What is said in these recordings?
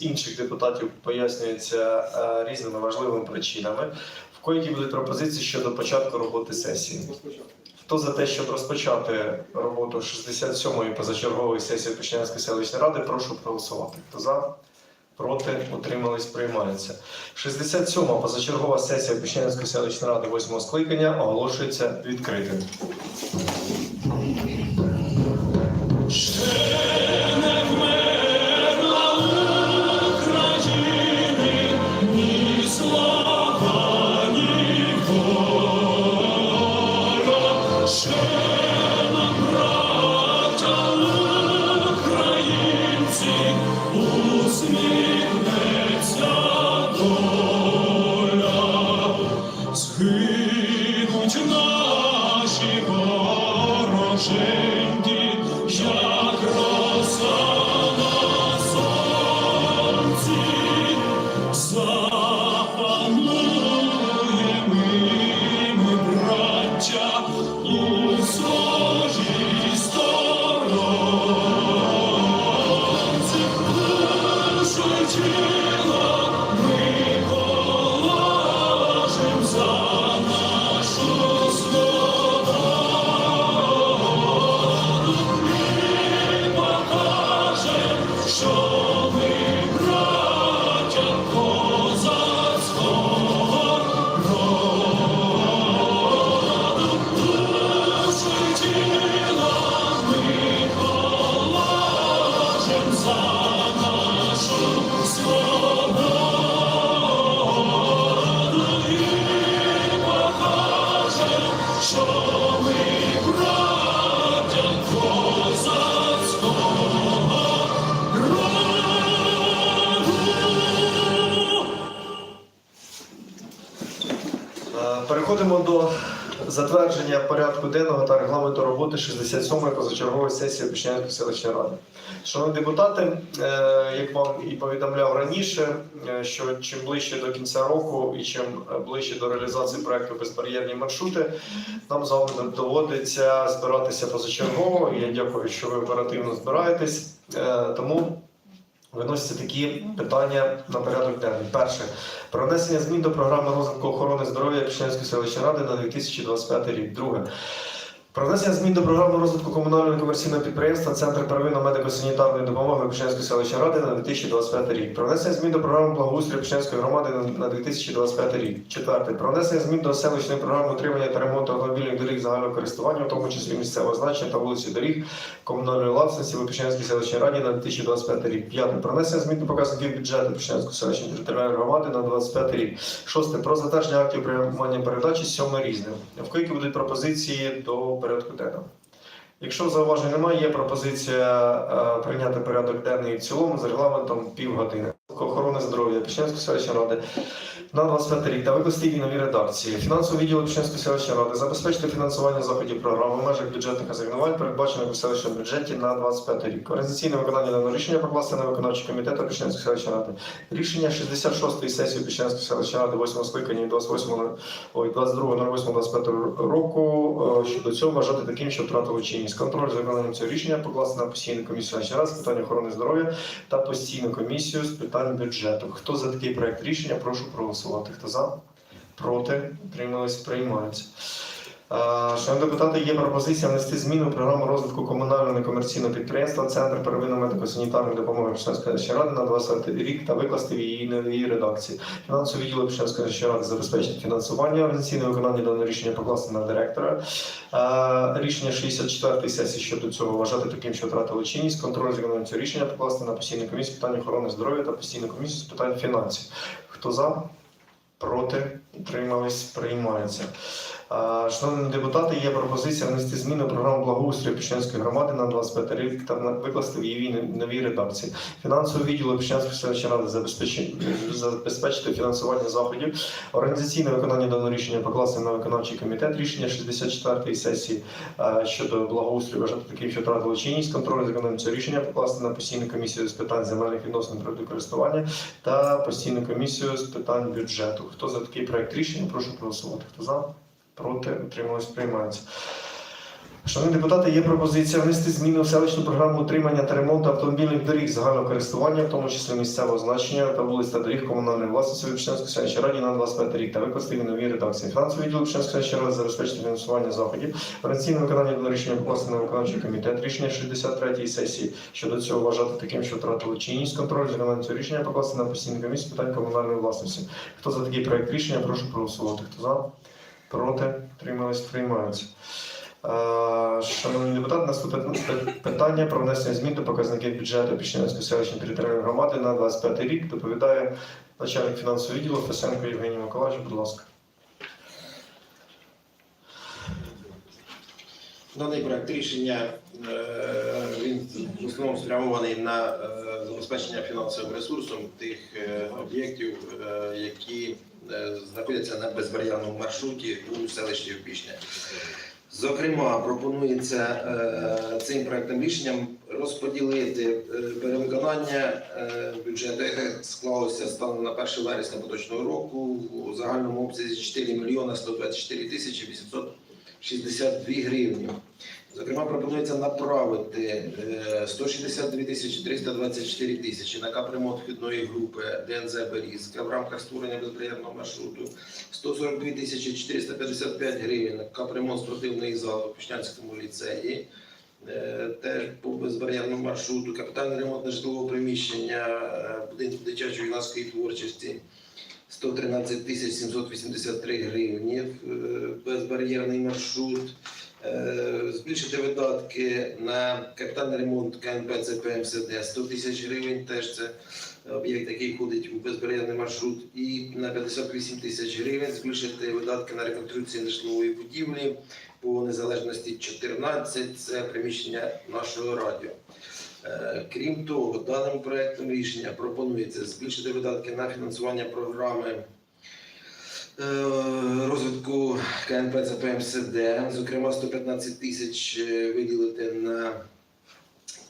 інших депутатів пояснюється е, різними важливими причинами. В коїй будуть пропозиції щодо початку роботи сесії. Хто за те, щоб розпочати роботу 67-ї позачергової сесії Печерської селищної ради, прошу проголосувати. Хто за? Проти утримались, приймається. 67-ма позачергова сесія Печерської селищної ради 8 скликання оголошується відкритим. Наші вороженьки, затвердження порядку денного та регламенту роботи 67-ї позачергової сесії Печерської селищної ради. Шановні депутати, е, як вам і повідомляв раніше, е, що чим ближче до кінця року і чим ближче до реалізації проекту безбар'єрні маршрути, нам з вами доводиться збиратися позачергово. Я дякую, що ви оперативно збираєтесь. Е, Тому виносяться такі питання на порядок денний. Перше про внесення змін до програми розвитку охорони здоров'я Печерської селищної ради на 2025 рік. Друге. Про внесення змін до програми розвитку комунального комерційного підприємства Центр первинної медико-санітарної допомоги Печерської селищної ради на 2025 рік. Про внесення змін до програми благоустрою Печерської громади на- на 2025 рік. Четверте. Про внесення змін до селищної програми утримання та ремонту автомобільних доріг загального користування, в тому числі місцевого значення та вулиці доріг комунальної власності в Печерській селищній раді на 2025 рік. П'яте. Про внесення змін до показників бюджету Печерської селищної територіальної громади на 25 рік. Шосте. Про затвердження актів приймання передачі. Сьоме різне. В будуть пропозиції до порядку денного. Якщо зауважень немає, є пропозиція е, прийняти порядок денний в цілому з регламентом півгодини. Охорони здоров'я Печенської селищної ради на 25 рік та викласти нові редакції. Фінансовий відділ Печерської селищної ради забезпечити фінансування заходів програми в межах бюджетних асигнувань, передбачених у селищному бюджеті на 25 рік. Організаційне виконання даного рішення покласти на виконавчий комітет Печерської селищної ради. Рішення 66-ї сесії Печерської селищної ради 8 скликання від 28 ой, 22.08.25 року е, щодо цього вважати таким, що втратило чинність. Контроль за виконанням цього рішення покласти на постійну комісію ради з питань охорони здоров'я та постійну комісію з питань бюджету. Хто за такий проект рішення, прошу проголосувати. Хто за? Проти? Утримались? Приймаються. Е, Шановні депутати, є пропозиція внести зміни у програму розвитку комунального некомерційного підприємства Центр первинної медико-санітарної допомоги Пішенської селищної ради на 20 рік та викласти в її новій редакції. Фінансовий відділ Пішенської селищної ради забезпечить фінансування, організаційне виконання даного рішення покласти на директора. Е, Рішення 64-ї сесії щодо цього вважати таким, що втратило чинність. Контроль за цього рішення покласти на постійну комісію з питань охорони здоров'я та постійну комісію з питань фінансів. Хто за? Проти? Утримались? Приймається. Шановні депутати, є пропозиція внести зміни у програму благоустрою Печерської громади на 25 рік та викласти в її новій редакції. Фінансовий відділ Печерської селищної ради забезпечити, фінансування заходів, організаційне виконання даного рішення покласти на виконавчий комітет. Рішення 64-ї сесії щодо благоустрою таким, що втратило чинність. Контроль за цього рішення покласти на постійну комісію з питань земельних відносин природокористування та постійну комісію з питань бюджету. Хто за такий проект рішення? Прошу проголосувати. Хто за? Проти утрималось приймається. Шановні депутати, є пропозиція внести зміни у селищну програму утримання та ремонту автомобільних доріг загального користування, в тому числі місцевого значення та вулиць та доріг комунальної власності Випшенської селищної раді на 25 рік та викласти в нові редакції. Фінансовий відділ Випшенської селищної ради забезпечити фінансування заходів. Організаційне виконання до рішення покласти на виконавчий комітет. Рішення 63-ї сесії щодо цього вважати таким, що втратило чинність контроль виконанням цього рішення покласти на постійну комісію з питань комунальної власності. Хто за такий проект рішення, прошу проголосувати. Хто за? Проти? Тримались, приймаються. Е, Шановні депутати, наступне питання про внесення змін до показників бюджету Піщанської селищної територіальної громади на 25 рік. Доповідає начальник фінансового відділу Фесенко Євгеній Миколаївич. Будь ласка. Даний проект рішення е, він в основному спрямований на е, забезпечення фінансовим ресурсом тих об'єктів, які знаходяться на безбар'ярному маршруті у селищі Опішня. Зокрема, пропонується е, цим проектом рішенням розподілити е, перевиконання е, бюджету, яке склалося станом на 1 вересня поточного року у загальному обсязі 4 мільйона 124 тисячі 862 гривні. Зокрема, пропонується направити е, 162 тисячі 324 тисячі на капремонт вхідної групи ДНЗ Берізка в рамках створення безбар'єрного маршруту, 142 тисячі 455 гривень на капремонт спортивної зали в Піщанському ліцеї. Е, Теж по безбар'єрному маршруту, капітальний ремонт нежитлового приміщення е, будинку дитячої юнацької творчості 113 тисяч 783 гривні, е, безбар'єрний маршрут. Е, Збільшити видатки на капітальний ремонт КНП ЦП МСД 100 тисяч гривень, теж це об'єкт, який входить у безбар'єрний маршрут, і на 58 тисяч гривень збільшити видатки на реконструкцію нежитлової будівлі по незалежності 14, це приміщення нашого радіо. Е, Крім того, даним проектом рішення пропонується збільшити видатки на фінансування програми е, розвитку КНП ЦП МСД, зокрема 115 тисяч е, виділити на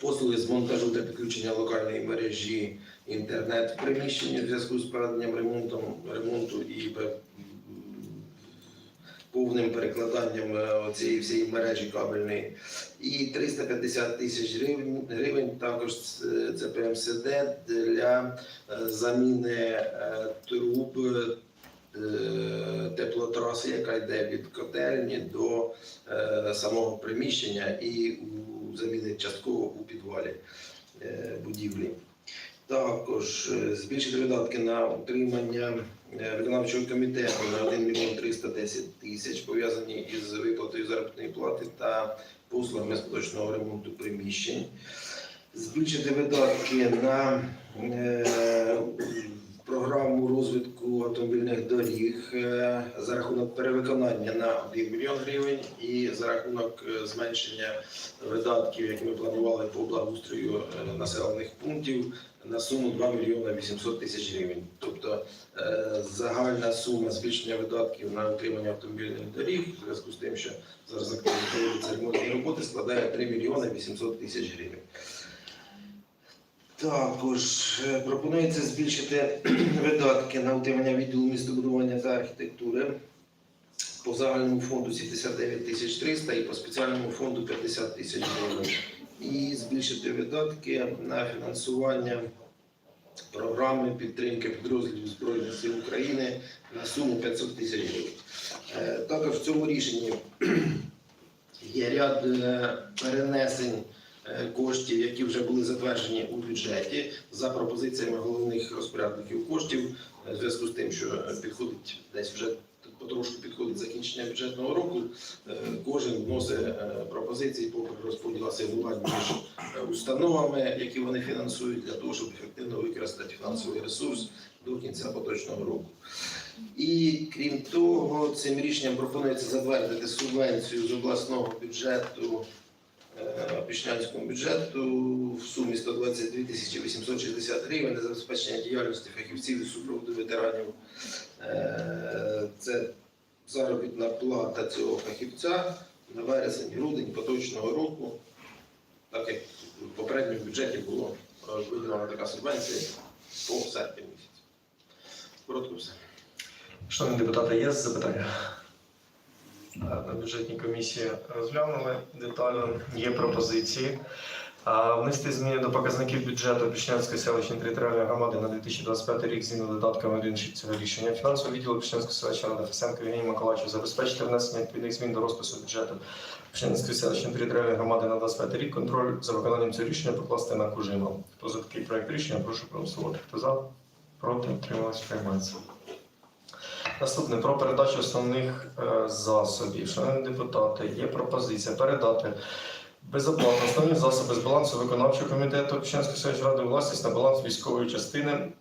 послуги з монтажу та підключення локальної мережі інтернет в приміщенні в зв'язку з проведенням ремонтом, ремонту і повним перекладанням е, цієї всієї мережі кабельної. І 350 тисяч гривень, гривень також з ЦПМСД для е, заміни е, труб е, теплотраси, яка йде від котельні до е, самого приміщення і заміни частково у підвалі е, будівлі. Також збільшити видатки на утримання виконавчого комітету на 1 мільйон 310 тисяч, пов'язані із виплатою заробітної плати та послугами з ремонту приміщень. Збільшити видатки на програму розвитку автомобільних доріг е, за рахунок перевиконання на 1 мільйон гривень і за рахунок е, зменшення видатків, які ми планували по благоустрою е, населених пунктів на суму 2 мільйони 800 тисяч гривень. Тобто загальна сума збільшення видатків на утримання автомобільних доріг в зв'язку з тим, що зараз проводяться ремонтні роботи, складає 3 мільйони 800 тисяч гривень. Також е, пропонується збільшити видатки на утримання відділу містобудування та архітектури по загальному фонду 79 тисяч 300 і по спеціальному фонду 50 тисяч гривень. І збільшити видатки на фінансування програми підтримки підрозділів Збройних сил України на суму 500 тисяч гривень. Е, Також в цьому рішенні є ряд е, перенесень коштів, які вже були затверджені у бюджеті за пропозиціями головних розпорядників коштів, е, в зв'язку з тим, що е, підходить десь вже потрошку підходить закінчення бюджетного року. е, Кожен вносить е, пропозиції по розподілу асигнувань між е, установами, які вони фінансують, для того, щоб ефективно використати фінансовий ресурс до кінця поточного року. І крім того, цим рішенням пропонується затвердити субвенцію з обласного бюджету е, Пішнянському бюджету в сумі 122 тисячі 860 гривень на забезпечення діяльності фахівців із супроводу ветеранів. Е, Це заробітна плата цього фахівця на вересень-грудень поточного року, так як в попередньому бюджеті було е, виділена така субвенція по серпень місяць. Коротко все. Шановні депутати, є запитання? На бюджетній комісії розглянули детально. Є пропозиції. Внести зміни до показників бюджету Пішнянської селищної територіальної громади на 2025 рік згідно додатками 1 цього рішення. Фінансового відділу Пішнянської селищної ради Фесенко Євгеній Миколаївичу забезпечити внесення відповідних змін до розпису бюджету Пішнянської селищної територіальної громади на 25 рік. Контроль за виконанням цього рішення покласти на Кужима. Хто за такий проект рішення, прошу проголосувати. Хто за? Проти утрималась приймається. Наступне про передачу основних е, засобів. Шановні депутати, є пропозиція передати безоплатно основні засоби з балансу виконавчого комітету Пщенської ради власність на баланс військової частини.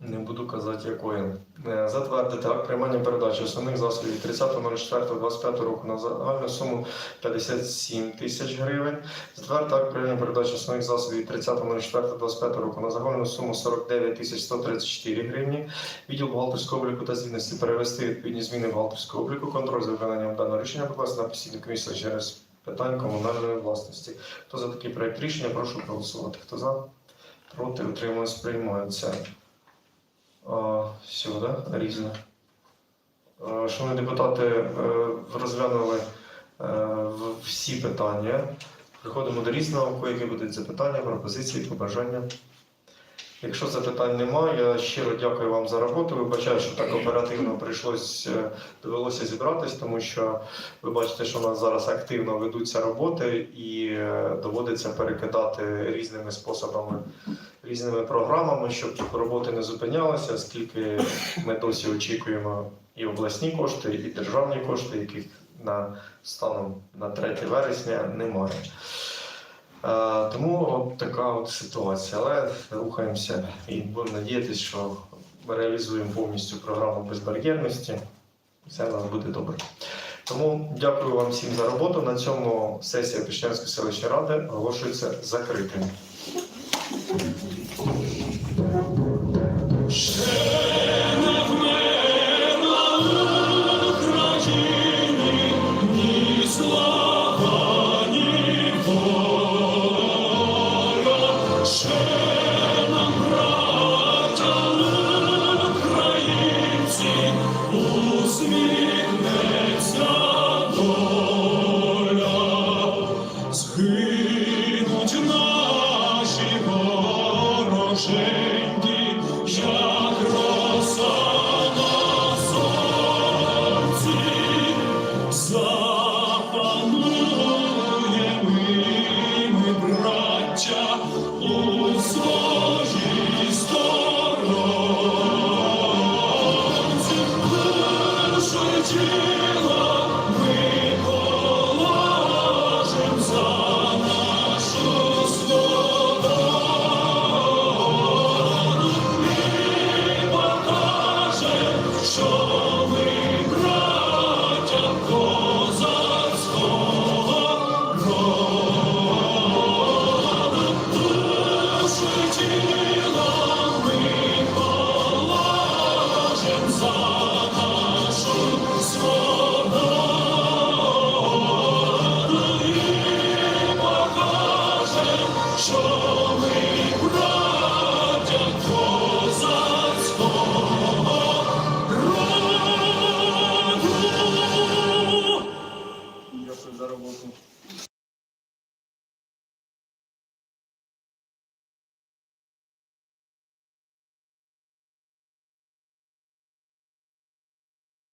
Не буду казати якої. Е, Затвердити акт приймання передачі основних засобів від 30.04.25 року на загальну суму 57 тисяч гривень. Затвердити акт приймання передачі основних засобів від 30.04.25 року на загальну суму 49 тисяч 134 гривні. Відділ бухгалтерського обліку та звітності перевести відповідні зміни бухгалтерського обліку, контроль за виконанням даного рішення покласти на постійну комісію через питань комунальної власності. Хто за такий проект рішення, прошу проголосувати. Хто за? Проти утримуюсь, приймається. Все, да? Різне. Шановні депутати, е, розглянули е, всі питання. Приходимо до різного, у які будуть запитання, пропозиції, побажання. Якщо запитань немає, я щиро дякую вам за роботу. Вибачаю, що так оперативно прийшлось, е, довелося зібратись, тому що ви бачите, що у нас зараз активно ведуться роботи і доводиться перекидати різними способами, різними програмами, щоб роботи не зупинялися, оскільки ми досі очікуємо і обласні кошти, і державні кошти, яких на станом на 3 вересня немає. Е, Тому от така от ситуація. Але рухаємося і будемо надіятися, що ми реалізуємо повністю програму безбар'єрності. Все у нас буде добре. Тому дякую вам всім за роботу. На цьому сесія Пішнянської селищної ради оголошується закритою.